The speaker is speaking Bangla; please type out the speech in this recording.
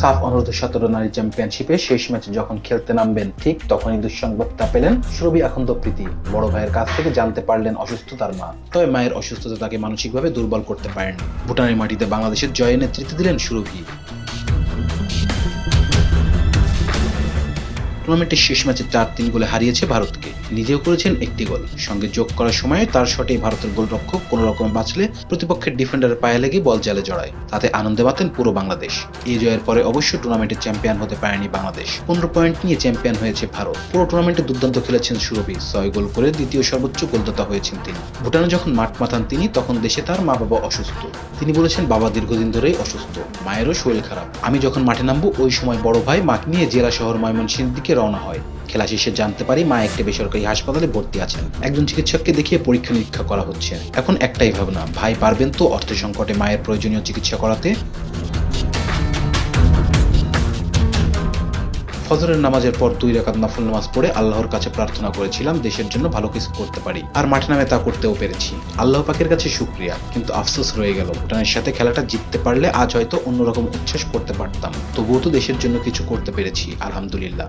সাফ অনুরোধ সতেরো নারী চ্যাম্পিয়নশিপে শেষ ম্যাচে যখন খেলতে নামবেন, ঠিক তখনই দুঃসংবাদটা পেলেন সুরভি আখন্দ প্রীতি। বড় ভাইয়ের কাছ থেকে জানতে পারলেন অসুস্থ তার মা। তবে মায়ের অসুস্থতা তাকে মানসিকভাবে দুর্বল করতে পারেনি ভুটানের মাটিতে বাংলাদেশের জয়ে নেতৃত্ব দিলেন সুরভি। টুর্নামেন্টের শেষ ম্যাচে চার তিন গোলে হারিয়েছে ভারতকে। নিজেও করেছেন একটি গোল। সঙ্গে যোগ করার সময় তার শটে ভারতের গোলরক্ষক কোনো রকমে বাঁচলে প্রতিপক্ষের ডিফেন্ডারের পায়ে লেগে বল জালে জড়ায়। তাতে আনন্দে মাতেন পুরো বাংলাদেশ। এই জয়ের পরে অবশ্য টুর্নামেন্টের চ্যাম্পিয়ন হতে পারেনি বাংলাদেশ। পনেরো পয়েন্ট নিয়ে চ্যাম্পিয়ন হয়েছে ভারত। পুরো টুর্নামেন্টে দুর্দান্ত খেলেছেন সুরভি। ছয় গোল করে দ্বিতীয় সর্বোচ্চ গোলদাতা হয়েছেন তিনি। ভুটানে যখন মাঠ মাতান তিনি, তখন দেশে তার মা বাবা অসুস্থ। তিনি বলেছেন, বাবা দীর্ঘদিন ধরেই অসুস্থ। মায়েরও শরীর খারাপ। আমি যখন মাঠে নামবো, ওই সময় বড় ভাই মাকে নিয়ে জেলা শহর ময়মনসিংহের দিকে রওনা হয়। খেলা শেষে জানতে পারি মা একটি বেসরকারি হাসপাতালে ভর্তি আছেন। একজন চিকিৎসককে দেখিয়ে পরীক্ষা নিরীক্ষা করা হচ্ছে। এখন একটাই ভাবনা, ভাই পারবেন তো অর্থ সংকটে মায়ের প্রয়োজনীয় চিকিৎসা করাতে? ফজরের নামাজের পর দুই রাকাত নফল নামাজ পড়ে আল্লাহর কাছে প্রার্থনা করেছিলাম, দেশের জন্য ভালো কিছু করতে পারি। আর মাঠে নামে তা করতেও পেরেছি। আল্লাহ পাকের কাছে শুক্রিয়া, কিন্তু আফসোস রয়ে গেল। ভুটানের সাথে খেলাটা জিততে পারলে আজ হয়তো অন্যরকম উচ্ছ্বাস করতে পারতাম। তবুও তো দেশের জন্য কিছু করতে পেরেছি, আলহামদুলিল্লাহ।